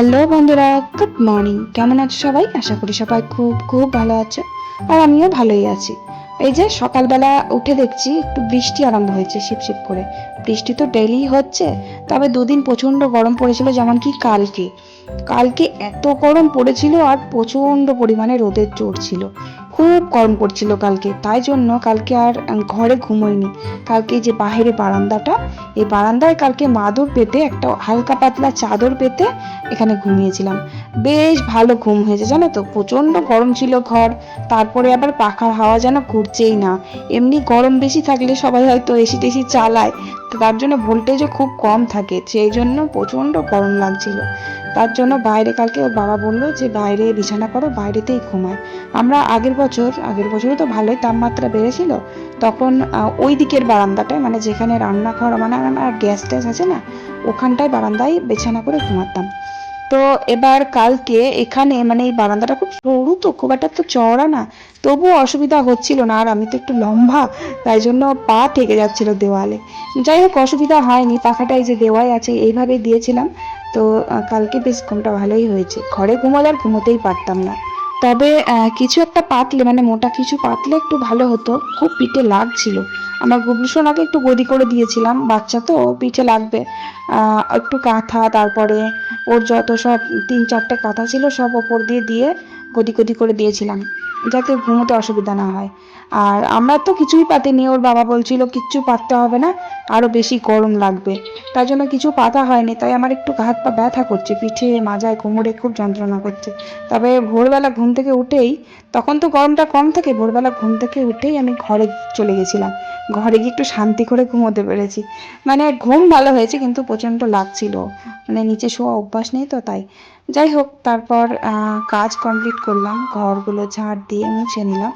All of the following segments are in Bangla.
হ্যালো বন্ধুরা, গুড মর্নিং। কেমন আছো সবাই? আশা করি সবাই খুব খুব ভালো আছো, আর আমিও ভালোই আছি। এই যে সকালবেলা উঠে দেখছি একটু বৃষ্টি আরম্ভ হয়েছে শিপশিপ করে। বৃষ্টি তো ডেইলি হচ্ছে, তবে দুদিন প্রচণ্ড গরম পড়েছিল যেমন কি কালকে। কালকে এত গরম পড়েছিল আর প্রচণ্ড পরিমাণে রোদের জোর ছিল। খুব গরম পড়ছিল কালকে। তাই জন্য কালকে আর ঘরে ঘুমোইনি কালকে যে বাইরে বারান্দাটা, এই বারান্দায় কালকে মাদুর পেতে, একটা হালকা পাতলা চাদর পেতে এখানে ঘুমিয়েছিলাম। বেশ ভালো ঘুম হয়েছে জানো তো? প্রচণ্ড গরম ছিল ঘর, তারপরে আবার পাখার হাওয়া যেন ঘুরছেই না। এমনি গরম বেশি থাকলে সবাই হয়তো এসি টেসি চালায়। তো তার জন্য ভোল্টেজও খুব কম থাকে, সেই জন্য প্রচণ্ড গরম লাগছিল। তার জন্য বাইরে কালকে ওর বাবা বলল যে, বাইরে বিছানা করো, বাইরেতেই ঘুমায়। আমরা আগের বছর, আগের বছরও তো ভালোই তাপমাত্রা বেড়েছিল, তখন ওই দিকের বারান্দাটায় মানে যেখানে রান্নাঘর মানে আমার গ্যাস ট্যাস আছে না, ওখানটায় বারান্দায় বিছানা করে ঘুমাতাম। তো এবার কালকে এখানে মানে এই বারান্দাটা খুব সরু তো, খুব একটা তো চওড়া না। তবুও অসুবিধা হচ্ছিল না, আর আমি তো একটু লম্বা, তাই জন্য পা ঠেকে যাচ্ছিল দেওয়ালে। যাই হোক, অসুবিধা হয়নি পাখাটা এই যে দেওয়াই আছে, এইভাবে দিয়েছিলাম। তো কালকে বেশ ঘুমটা ভালোই হয়েছে। ঘরে ঘুমালে আর ঘুমোতেই পারতাম না। তবে কিছু একটা পাতলে মানে মোটা কিছু পাতলে একটু ভালো হতো। খুব পিঠে লাগছিল। আমার গুবলুসন আগে একটু গদি করে দিয়েছিলাম, বাচ্চা তো, পিঠে লাগবে। একটু কাঁথা, তারপরে ওর যত সব তিন চারটে কাঁথা ছিল, সব ওপর দিয়ে দিয়ে গদি গদি করে দিয়েছিলাম, যাতে ঘুমোতে অসুবিধা না হয়। আর আমরা তো কিছুই পাতিনি, ওর বাবা বলছিল কিচ্ছু পাততে হবে না, আরও বেশি গরম লাগবে। তাই জন্য কিছু পাতা হয়নি, তাই আমার একটু হাত পা ব্যথা করছে, পিঠে, মাজায়, কোমরে খুব যন্ত্রণা করছে। তবে ভোরবেলা ঘুম থেকে উঠেই, তখন তো গরমটা কম থাকে, ভোরবেলা ঘুম থেকে উঠেই আমি ঘরে চলে গেছিলাম। ঘরে গিয়ে একটু শান্তি করে ঘুমোতে পেরেছি। মানে ঘুম ভালো হয়েছে, কিন্তু প্রচণ্ড লাগছিল। মানে নিচে শোয়া অভ্যাস নেই তো তাই। যাই হোক তারপর কাজ কমপ্লিট করলাম। ঘরগুলো ঝাড় দিয়ে মুছে নিলাম।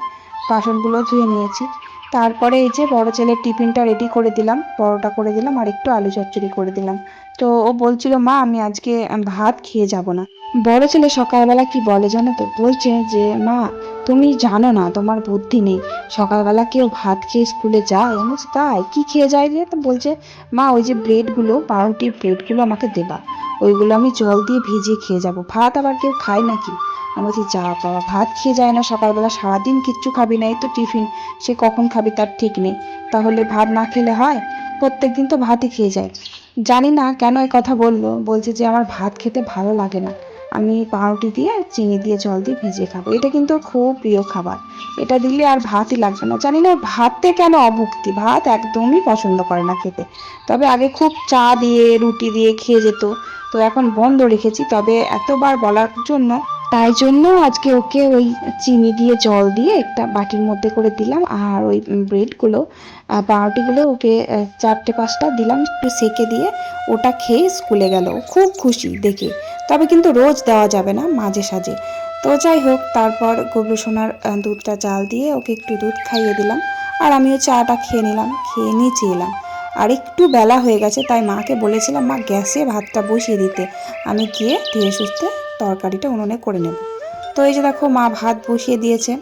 বাসনগুলো ধুয়ে নিয়েছি। তারপরে এই যে বড় ছেলের টিফিনটা রেডি করে দিলাম, পরোটা করে দিলাম আর একটু আলু চচ্চড়ি করে দিলাম। তো ও বলছিল, মা, আমি আজকে ভাত খেয়ে যাব না। বড় ছেলে সকালবেলা কি বলে জানো তো? বলছে যে, মা, তুমি জানো না, তোমার বুদ্ধি নেই। সকালবেলা কেউ ভাত খেয়ে স্কুলে যায়? আমি তাই? কি খেয়ে যায় রে? তো বলছে, মা, ওই যে ব্রেডগুলো পাউরুটির ব্রেডগুলো আমাকে দেবা। ওইগুলো আমি জল দিয়ে ভিজিয়ে খেয়ে যাব। ভাত আবার কেউ খায় নাকি? আমি বলছি, যা বাবা, ভাত খেয়ে যায় না, সকালবেলা সারাদিন কিচ্ছু খাবি না, এই তো টিফিন। সে কখন খাবি তার ঠিক নেই। তাহলে ভাত না খেলে হয়? প্রত্যেক দিন তো ভাতই খেয়ে যায়। জানি না কেন এই কথা বলল। বলছে যে, আমার ভাত খেতে ভালো লাগে না। আমি পাউরুটি দিয়ে চিনি দিয়ে জল দিয়ে ভিজিয়ে খাব। এটা কিন্তু খুব প্রিয় খাবার। এটা দিলে আর ভাতই লাগবে না। জানি না ভাতে কেন অভুক্তি? ভাত একদমই পছন্দ করে না খেতে। তবে আগে খুব চা দিয়ে, রুটি দিয়ে খেয়ে যেত। তো এখন বন্ধ রেখেছি। তবে এতবার বলার জন্য তাই জন্য আজকে ওকে ওই চিনি দিয়ে জল দিয়ে একটা বাটির মধ্যে করে দিলাম আর ওই ব্রেডগুলো পাউরুটিগুলো ওকে চারটে পাঁচটা দিলাম একটু সেকে দিয়ে, ওটা খেয়ে স্কুলে গেল। খুব খুশি দেখে। তবে কিন্তু রোজ দেওয়া যাবে না মাঝে সাঝে। তো যাই হোক, তারপর গবলু সোনার দুধটা জাল দিয়ে ওকে একটু দুধ খাইয়ে দিলাম। আর আমিও চাটা খেয়ে নিলাম, খেয়ে নিচে এলাম। আর একটু বেলা হয়ে গেছে, তাই মাকে বলেছিলাম, মা, গ্যাসে ভাতটা বসিয়ে দিতে। আমি গিয়ে ধীরে সুস্থে তরকারিটা উনুনে করে নেব। তো এই যে দেখো মা ভাত বসিয়ে দিয়েছে।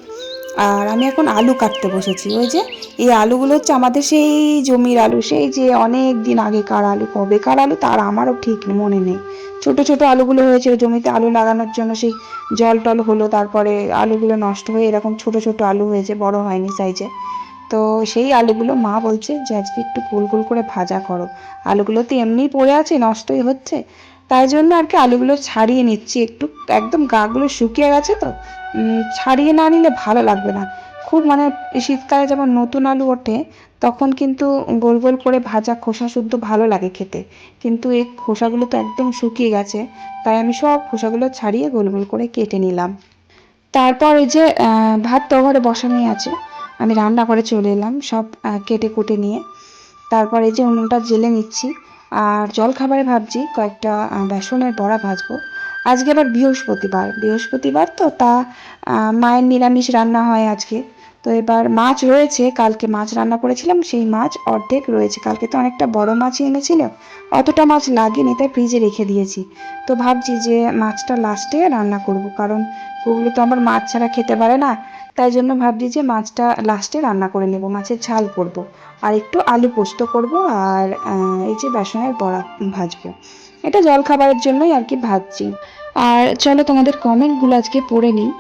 আর আমি এখন আলু কাটতে বসেছি। ওই যে এই আলুগুলো হচ্ছে আমাদের সেই জমির আলু, সেই যে অনেক দিন আগেকার আলু, কবেকার আলু, তার আমারও ঠিক মনে নেই। ছোট ছোট আলুগুলো হয়েছিল জমিতে আলু লাগানোর জন্য, সেই জল টল হলো, তারপরে আলুগুলো নষ্ট হয়ে এরকম ছোট ছোট আলু হয়েছে, বড় হয়নি সাইজে তো সেই আলুগুলো মা বলছে যে, আজকে একটু গোল গোল করে ভাজা করো। আলুগুলো তো এমনিই পড়ে আছে, নষ্টই হচ্ছে। তাই জন্য আর কি আলুগুলো ছাড়িয়ে নিচ্ছি। একটু একদম গাগুলো শুকিয়ে গেছে তো। ছাড়িয়ে না নিলে ভালো লাগবে না। খুব মানে শীতকালে যখন নতুন আলু ওঠে, তখন কিন্তু গোল গোল করে ভাজা খোসা শুদ্ধ ভালো লাগে খেতে। কিন্তু এই খোসাগুলো তো একদম শুকিয়ে গেছে, তাই আমি সব খোসাগুলো ছাড়িয়ে গোল গোল করে কেটে নিলাম। তারপর এই যে ভাত তো ঘরে বসানোই আছে, আমি রান্না করে চলে এলাম সব কেটে কুটে নিয়ে। তারপর এই যে উনুনটা জেলে নিচ্ছি আর জল খাবারে ভাবছি কয়েকটা বেসনের বড়া ভাজবো। আজকে আবার বৃহস্পতিবার। বৃহস্পতিবার তো তা মায়ের নিরামিষ রান্না হয় আজকে। তো এবার মাছ রয়েছে, কালকে মাছ রান্না করেছিলাম, সেই মাছ অর্ধেক রয়েছে। কালকে তো অনেকটা বড় মাছই এনেছিল, অতটা মাছ লাগেনি, তাই ফ্রিজে রেখে দিয়েছি। তো ভাবছি যে মাছটা লাস্টে রান্না করব, কারণ ওগুলো তো আমার মাছ ছাড়া খেতে পারে না। তাই জন্য ভাবছি যে মাছটা লাস্টে রান্না করে নেব। মাছের ঝাল করব। আর একটু আলু পোস্ত করব আর এই যে বেসনের বড়া ভাজবো। এটা জল খাবারের জন্যই আর কি ভাজছি। আর চলো তোমাদের কমেন্টগুলো আজকে পড়ে নিই।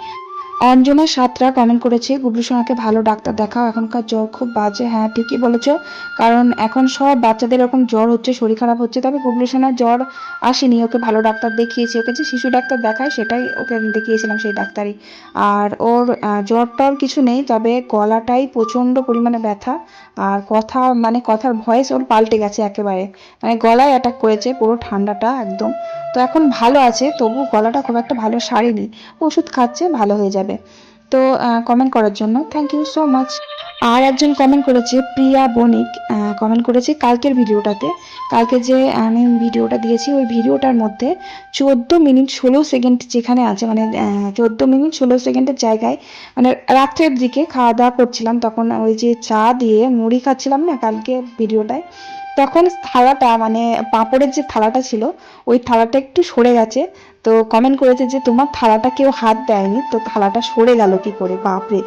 অঞ্জনা সাতরা কমেন্ট করেছে গুবলু সোনাকে ভালো ডাক্তার দেখাও, এখনকার জ্বর খুব বাজে। হ্যাঁ ঠিকই বলেছ, কারণ এখন সব বাচ্চাদের এরকম জ্বর হচ্ছে, শরীর খারাপ হচ্ছে, তবে গুবলু সোনার জ্বর আসেনি, ওকে ভালো ডাক্তার দেখিয়েছি। ওকে যে শিশু ডাক্তার দেখায়, সেটাই ওকে দেখিয়েছিলাম সেই ডাক্তারই। আর ওর জ্বর টর কিছু নেই, তবে গলাটাই প্রচণ্ড পরিমাণে ব্যথা, আর কথা মানে কথার ভয়েস ওর পাল্টে গেছে একেবারে। মানে গলায় অ্যাটাক করেছে, পুরো ঠান্ডাটা একদম। তো এখন ভালো আছে তবু গলাটা খুব একটা ভালো সারেনি। ওষুধ খাচ্ছে, ভালো হয়ে যাবে। তো কমেন্ট করার জন্য থ্যাংক ইউ সো মাচ আর একজন কমেন্ট করেছে, প্রিয়া বণিক। কমেন্ট করেছে কালকের ভিডিওটাতে। কালকে যে আমি ভিডিওটা দিয়েছি, ওই ভিডিওটার মধ্যে চোদ্দ মিনিট ষোলো সেকেন্ড যেখানে আছে মানে চোদ্দ মিনিট ষোলো সেকেন্ডের জায়গায় মানে রাত্রের দিকে খাওয়া দাওয়া করছিলাম। তখন ওই যে চা দিয়ে মুড়ি খাচ্ছিলাম না কালকে ভিডিওটায়? তখন থালাটা মানে পাঁপড়ের যে থালাটা ছিল, ওই থালাটা একটু সরে গেছে। তো কমেন্ট করেছে যে, তোমার থালাটা কেউ হাত দেয়নি, তো থালাটা সরে গেল কি করে? বাপরে!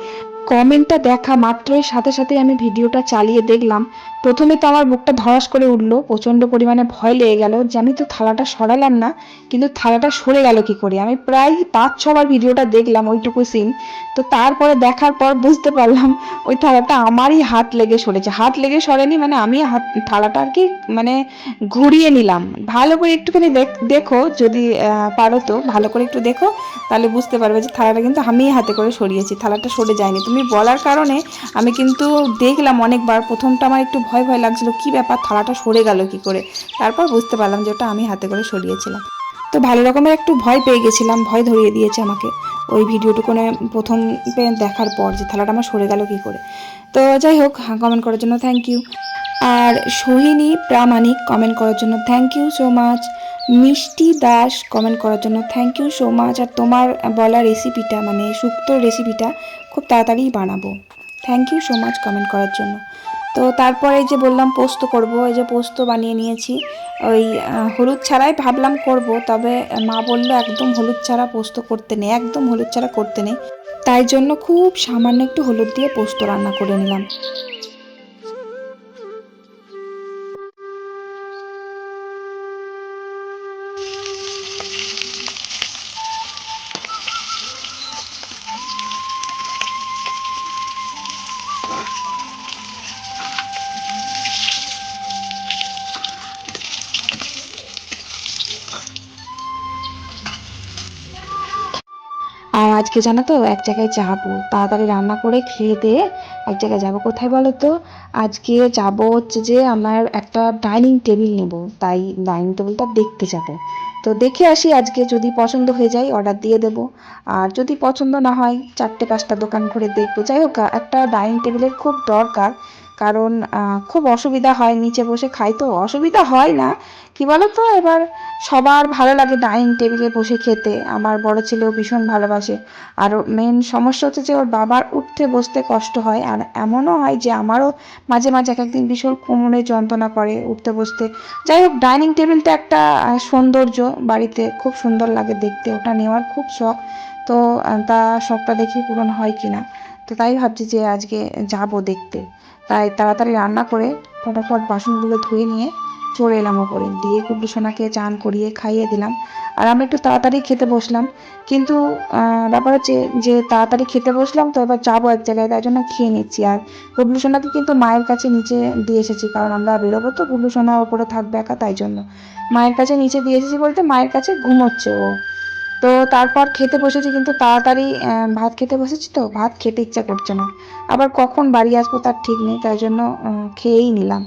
কমেন্টটা দেখা মাত্রই সাথে সাথে আমি ভিডিওটা চালিয়ে দেখলাম। প্রথমে তো আমার বুকটা ধরাস করে উঠল, প্রচণ্ড পরিমাণে ভয় লেগে গেল যে আমি তো থালাটা সরালাম না, কিন্তু থালাটা সরে গেল কি করে? আমি প্রায় পাঁচ, ছবার ভিডিওটা দেখলাম ওইটুকু সিন তো তারপরে দেখার পর বুঝতে পারলাম ওই থালাটা আমারই হাত লেগে সরেছে। হাত লেগে সরেনি মানে আমি হাত, থালাটা আর কি মানে ঘুরিয়ে নিলাম। ভালো করে একটুখানি দেখ- যদি পারো তো, ভালো করে একটু দেখো, তাহলে বুঝতে পারবে যে থালাটা কিন্তু আমিই হাতে করে সরিয়েছি, থালাটা সরে যায়নি। তুমি বলার কারণে আমি কিন্তু দেখলাম অনেকবার, প্রথমটা আমার একটু ভয় ভয় লাগছিল, কি ব্যাপার থালাটা সরে গেল কি করে? তারপর বুঝতে পারলাম যে ওটা আমি হাতে করে সরিয়েছিলাম। তো ভালো রকমের একটু ভয় পেয়ে গেছিলাম, ভয় ধরিয়ে দিয়েছে আমাকে ওই ভিডিওটুকুনে প্রথম দেখার পর যে থালাটা আমার সরে গেল কি করে। তো যাই হোক কমেন্ট করার জন্য থ্যাংক ইউ আর সোহিনী প্রামাণিক কমেন্ট করার জন্য থ্যাংক ইউ সো মাচ মিষ্টি দাস কমেন্ট করার জন্য থ্যাংক ইউ সো মাচ আর তোমার বলা রেসিপিটা মানে শুক্তোর রেসিপিটা খুব তাড়াতাড়ি বানাবো। Thank you so much comment করার জন্য। তো তারপরে যে বললাম পোস্ত করব, এই যে পোস্ত বানিয়ে নিয়েছি। ওই হলুদ ছাড়াই ভাবলাম করব, তবে মা বলল একদম হলুদ ছাড়া পোস্ত করতে নেই, একদম হলুদ ছাড়া করতে নেই। তাই জন্য খুব সামান্য একটু হলুদ দিয়ে পোস্ত রান্না করে নিলাম। আজকে জানো তো, এক জায়গায় যাব। তাড়াতাড়ি রান্না করে খেয়ে দিয়ে এক জায়গায় যাব কোথায় বলো তো? আজকে যাব হচ্ছে যে আমার একটা ডাইনিং টেবিল নেব। তাই ডাইনিং টেবিলটা দেখতে যাব। তো দেখে আসি আজকে যদি পছন্দ হয়ে যায় অর্ডার দিয়ে দেবো। আর যদি পছন্দ না হয়, চারটে পাঁচটা দোকান ঘুরে দেখব। যাই হোক, একটা ডাইনিং টেবিলের খুব দরকার। কারণ খুব অসুবিধা হয় নিচে বসে খাই তো অসুবিধা হয় না। কি বলো তো এবার সবার ভালো লাগে ডাইনিং টেবিলে বসে খেতে। আমার বড় ছেলেও ভীষণ ভালোবাসে। আর মেন সমস্যা হচ্ছে যে ওর বাবার উঠতে বসতে কষ্ট হয়। আর এমনও হয় যে আমারও মাঝে মাঝে এক একদিন ভীষণ কোমরে যন্ত্রণা করে উঠতে বসতে। যাই হোক, ডাইনিং টেবিলটা একটা সৌন্দর্য বাড়িতে। খুব সুন্দর লাগে দেখতে। ওটা নেওয়ার খুব শখ। তো তা শখটা দেখি পূরণ হয় কি না তো তাই ভাবছি যে আজকে যাব দেখতে। তাই তাড়াতাড়ি রান্না করে ফটাফট বাসনগুলো ধুয়ে নিয়ে চলে এলাম ওপরে। দিয়ে কুবলু সোনাকে চান করিয়ে খাইয়ে দিলাম। আর আমরা একটু তাড়াতাড়ি খেতে বসলাম। কিন্তু ব্যাপার হচ্ছে যে তাড়াতাড়ি খেতে বসলাম তো এবার যাব এক জায়গায়, তাই জন্য খেয়ে নিচ্ছি। আর কুবলু সোনাকে কিন্তু মায়ের কাছে নিচে দিয়ে এসেছি, কারণ আমরা বেরোবো তো কুবলু সোনা ওপরে থাকবে একা, তাই জন্য। মায়ের কাছে নিচে দিয়ে এসেছি বলতে মায়ের কাছে ঘুমোচ্ছে ও। তো তারপর খেতে বসেছি কিন্তু তাড়াতাড়ি ভাত খেতে বসেছি তো, ভাত খেতে ইচ্ছা করছে না। আবার কখন বাড়ি আসব তার ঠিক নেই, তাই জন্য খেয়েই নিলাম।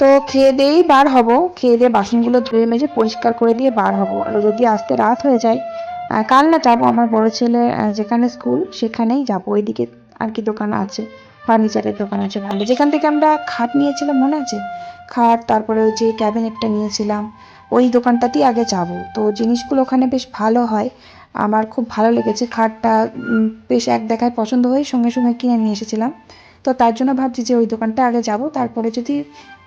তো খেয়ে দিয়েই বার হব, খেয়ে দিয়ে বাসনগুলো ধুয়ে মেজে পরিষ্কার করে দিয়ে বার হব। আর যদি আসতে রাত হয়ে যায় কাল না যাব আমার বড় ছেলে যেখানে স্কুল সেখানেই যাব। ওইদিকে আর কি দোকান আছে, ফার্নিচারের দোকান আছে ভালো। যেখান থেকে আমরা খাট নিয়েছিলাম, মনে আছে? খাট, তারপরে ওই যে ক্যাবিনেটটা নিয়েছিলাম। ওই দোকানটাতেই আগে যাব। তো জিনিসগুলো ওখানে বেশ ভালো হয়। আমার খুব ভালো লেগেছে খাটটা। বেশ এক দেখায় পছন্দ হয়ে সঙ্গে সঙ্গে কিনে নিয়ে এসেছিলাম। তো তার জন্য ভাবছি যে ওই দোকানটা আগে যাব। তারপরে যদি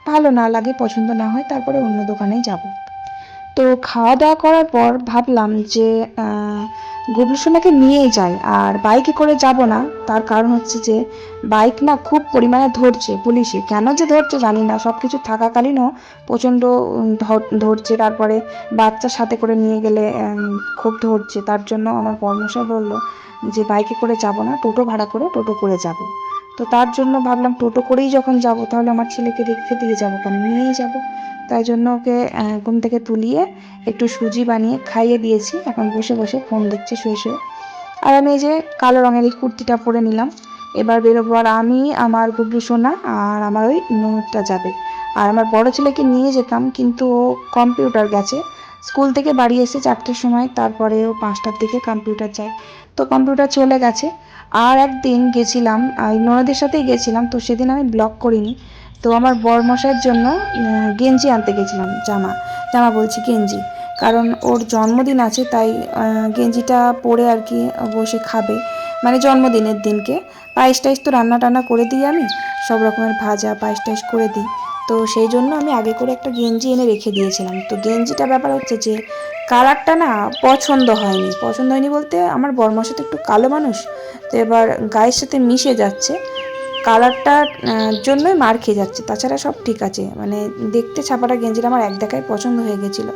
ভালো না লাগে, পছন্দ না হয়, তারপরে অন্য দোকানেই যাব। তো খাওয়া দাওয়া করার পর ভাবলাম যে গুবলু সোনাকে নিয়েই যায় আর বাইকে করে যাব না। তার কারণ হচ্ছে যে বাইক না খুব পরিমাণে ধরছে পুলিশে। কেন যে ধরছে জানি না সব কিছু থাকাকালীনও প্রচণ্ড ধর- ধরছে। তারপরে বাচ্চার সাথে করে নিয়ে গেলে খুব ধরছে। তার জন্য আমার পরামর্শ বলল যে বাইকে করে যাব না, টোটো ভাড়া করে টোটো করে যাব। তো তার জন্য ভাবলাম টোটো করেই যখন যাব, তাহলে আমার ছেলেকে রেখে দিয়ে যাব, কেন নিয়েই যাব? তাই জন্য ওকে ঘুম থেকে তুলিয়ে একটু সুজি বানিয়ে খাইয়ে দিয়েছি। এখন বসে বসে ফোন দেখছে, শুয়ে শুয়ে। আর আমি এই যে কালো রঙের এই কুর্তিটা পরে নিলাম। এবার বেরোবো আর আমি, আমার গুবলু সোনা আর আমার ওই নুনটা যাবে। আর আমার বড় ছেলেকে নিয়ে যেতাম, কিন্তু ও কম্পিউটার গেছে। স্কুল থেকে বাড়ি এসে চারটের সময়, তারপরে ও পাঁচটার দিকে কম্পিউটার যায়। তো কম্পিউটার চলে গেছে। আর একদিন গেছিলাম ওই ননদের সাথেই গেছিলাম, তো সেদিন আমি ব্লগ করিনি। তো আমার বরমশাইয়ের জন্য গেঞ্জি আনতে গেছিলাম, জামা। জামা বলছি গেঞ্জি। কারণ ওর জন্মদিন আছে, তাই গেঞ্জিটা পরে আর কি বসে খাবে। মানে জন্মদিনের দিনকে। পায়েস টাইস তো রান্না টান্না করে দিই আমি, সব রকমের ভাজা, পায়েস টাইস করে দিই। তো সেই জন্য আমি আগে করে একটা গেঞ্জি এনে রেখে দিয়েছিলাম। তো গেঞ্জিটা ব্যাপার হচ্ছে যে, কালারটা না পছন্দ হয়নি। পছন্দ হয়নি বলতে আমার বর্মার সাথে একটু কালো মানুষ, তো এবার গায়ের সাথে মিশে যাচ্ছে। কালারটার জন্যই মার খেয়ে যাচ্ছে। তাছাড়া সব ঠিক আছে। মানে দেখতে ছাপাটা গেঞ্জিটা আমার এক দেখায় পছন্দ হয়ে গেছিল।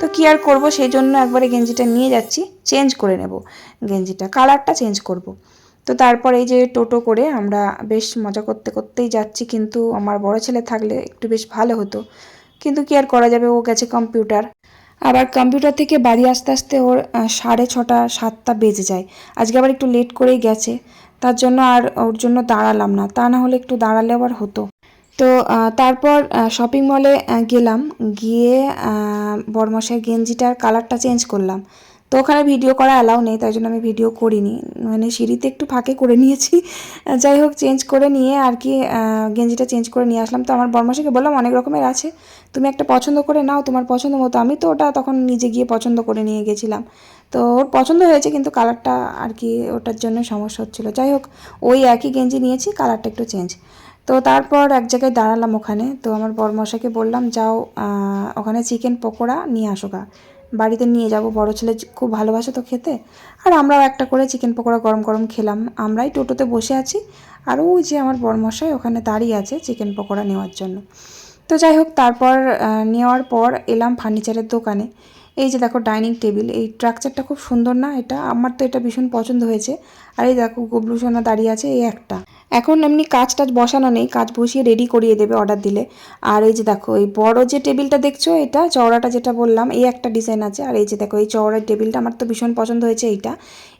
তো কি আর করব? সেই জন্য একবারে গেঞ্জিটা নিয়ে যাচ্ছি। চেঞ্জ করে নেব গেঞ্জিটা। কালারটা চেঞ্জ করব। তো তারপর এই যে টোটো করে আমরা বেশ মজা করতে করতেই যাচ্ছি। কিন্তু আমার বড় ছেলে থাকলে একটু বেশ ভালো হতো। কিন্তু কি আর করা যাবে? ও গেছে কম্পিউটার। আবার কম্পিউটার থেকে বাড়ি আসতে আসতে ওর সাড়ে ছটা, সাতটা বেজে যায়। আজকে আবার একটু লেট করেই গেছে। তার জন্য আর ওর জন্য দাঁড়ালাম না। তা না হলে একটু দাঁড়ালে আবার হতো। তো তারপর শপিং মলে গেলাম। গিয়ে আহ, গেঞ্জিটার কালারটা চেঞ্জ করলাম। তো ওখানে ভিডিও করা অ্যালাউ নেই তাই জন্য আমি ভিডিও করিনি। মানে সিঁড়িতে একটু ফাঁকে করে নিয়েছি। যাই হোক চেঞ্জ করে নিয়ে আর কি গেঞ্জিটা চেঞ্জ করে নিয়ে আসলাম। তো আমার বর্মাশাকে বললাম অনেক রকমের আছে। তুমি একটা পছন্দ করে নাও তোমার পছন্দ মতো। আমি তো ওটা তখন নিজে গিয়ে পছন্দ করে নিয়ে গেছিলাম। তো ওর পছন্দ হয়েছে, কিন্তু কালারটা আর কি ওটার জন্য সমস্যা হচ্ছিল। যাই হোক ওই একই গেঞ্জি নিয়েছি কালারটা একটু চেঞ্জ তো তারপর এক জায়গায় দাঁড়ালাম ওখানে। তো আমার বরমশাকে বললাম, যাও ওখানে চিকেন পকোড়া নিয়ে আসো গা। বাড়িতে নিয়ে যাব, বড় ছেলে খুব ভালোবাসে তো খেতে। আর আমরাও একটা করে চিকেন পকোড়া গরম গরম খেলাম। আমরাই টোটোতে বসে আছি। আর ওই যে আমার বরমশাই ওখানে দাঁড়িয়ে আছে চিকেন পকোড়া নেওয়ার জন্য। তো যাই হোক তারপর নেওয়ার পর এলাম ফার্নিচারের দোকানে। এই যে দেখো ডাইনিং টেবিল, এই স্ট্রাকচারটা খুব সুন্দর না এটা? আমার তো এটা ভীষণ পছন্দ হয়েছে। আর এই দেখো গবলু সোনা দাঁড়িয়ে আছে, এই একটা। এখন এমনি কাজ টাজ বসানো নেই, কাজ বসিয়ে রেডি করিয়ে দেবে অর্ডার দিলে। আর এই যে দেখো, এই বড় যে টেবিলটা দেখছ এটা, চওড়াটা যেটা বললাম, এই একটা ডিজাইন আছে। আর এই যে দেখো, এই চওড়ার টেবিলটা আমার তো ভীষণ পছন্দ হয়েছে এইটা।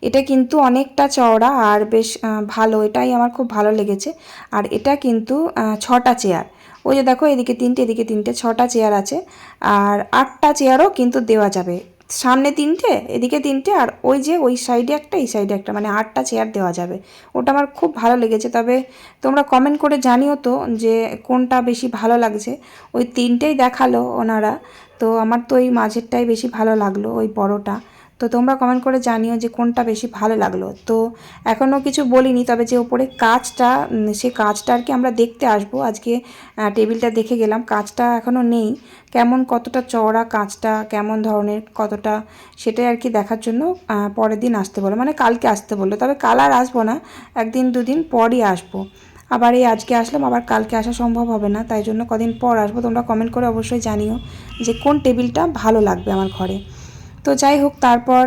এটা কিন্তু অনেকটা চওড়া আর বেশ ভালো, এটাই আমার খুব ভালো লেগেছে। আর এটা কিন্তু ছটা চেয়ার ওই যে দেখো, এদিকে তিনটে এদিকে তিনটে, ছটা চেয়ার আছে। আর আটটা চেয়ারও কিন্তু দেওয়া যাবে। সামনে তিনটে, এদিকে তিনটে, আর ওই যে ওই সাইডে একটা, এই সাইডে একটা মানে আটটা চেয়ার দেওয়া যাবে। ওটা আমার খুব ভালো লেগেছে। তবে তোমরা কমেন্ট করে জানিও তো যে কোনটা বেশি ভালো লাগছে। ওই তিনটেই দেখাল ওনারা। তো আমার তো ওই মাঝেরটাই বেশি ভালো লাগল, ওই বড়টা। তো তোমরা কমেন্ট করে জানিও যে কোনটা বেশি ভালো লাগল। তো এখনও কিছু বলিনি, তবে যে ওপরে কাজটা সে কাজটা আর কি আমরা দেখতে আসব। আজকে টেবিলটা দেখে গেলাম, কাজটা এখনও নেই। কেমন কতটা চওড়া কাজটা, কেমন ধরনের কতটা, সেটাই আর কি দেখার জন্য পরের দিন আসতে বলো মানে কালকে আসতে বলল, তবে কাল আর আসব না, একদিন দুদিন পরই আসব। আবার এই আজকে আসলাম, আবার কালকে আসা সম্ভব হবে না, তাই জন্য কদিন পর আসব। তোমরা কমেন্ট করে অবশ্যই জানিও যে কোন টেবিলটা ভালো লাগবে আমার ঘরে। তো যাই হোক তারপর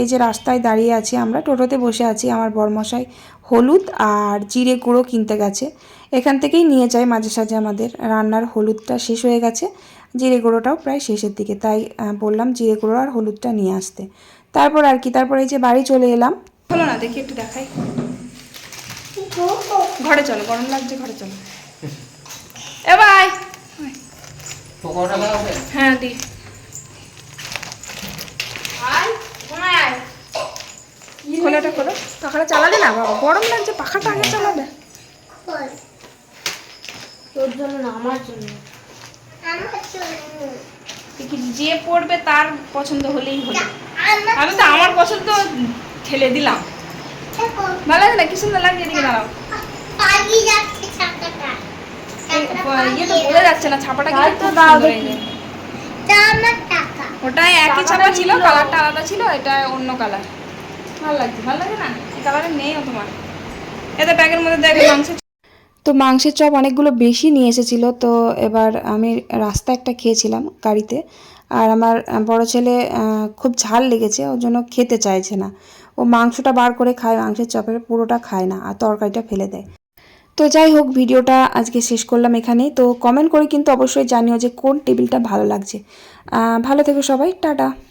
এই যে রাস্তায় দাঁড়িয়ে আছি আমরা টোটোতে বসে আছি আমার বরমশাই হলুদ আর জিরে গুঁড়ো কিনতে গেছে। এখান থেকেই নিয়ে যায় মাঝে সাঝে আমাদের রান্নার হলুদটা শেষ হয়ে গেছে জিরে গুঁড়োটাও প্রায় শেষের দিকে তাই বললাম জিরে গুঁড়ো আর হলুদটা নিয়ে আসতে। তারপর আর কি তারপর এই যে বাড়ি চলে এলাম। হলো না দেখি একটু দেখাই। ঘরে চলো গরম লাগছে ঘরে চলো। এ ভাই! হ্যাঁ দি। খোলাটা খোলো পাখাটা চালালে না বাবা গরম লাগছে পাখাটা আগে চালাবে। তোর জন্য না আমার জন্য। যে পড়বে তার পছন্দ হলেই হলো। আমি তো আমার পছন্দ ঠেলে দিলাম। ভালো লাগে না? কি সুন্দর লাগছে এদিকে দাঁড়াও। ইয়ে তো বলে যাচ্ছে না ছাপাটা কিন্তু ওটাই একই ছাপা ছিল। কালারটা আলাদা ছিল এটা অন্য কালার। ব্যাগের মধ্যে দেখবে মাংস তো মাংসের চপ অনেকগুলো বেশি নিয়ে এসেছিল, তো এবার আমি রাস্তা একটা খেয়েছিলাম গাড়িতে। আর আমার বড় ছেলে খুব ঝাল লেগেছে, ওর জন্য খেতে চাইছে না। ও মাংসটা বার করে খায়, মাংসের চপের পুরোটা খায় না, আর তরকারিটা ফেলে দেয়। তো যাই হোক, ভিডিওটা আজকে শেষ করলাম এখানেই। তো কমেন্ট করে কিন্তু অবশ্যই জানিও যে কোন টেবিলটা ভালো লাগছে। ভালো থেকো সবাই, টাটা।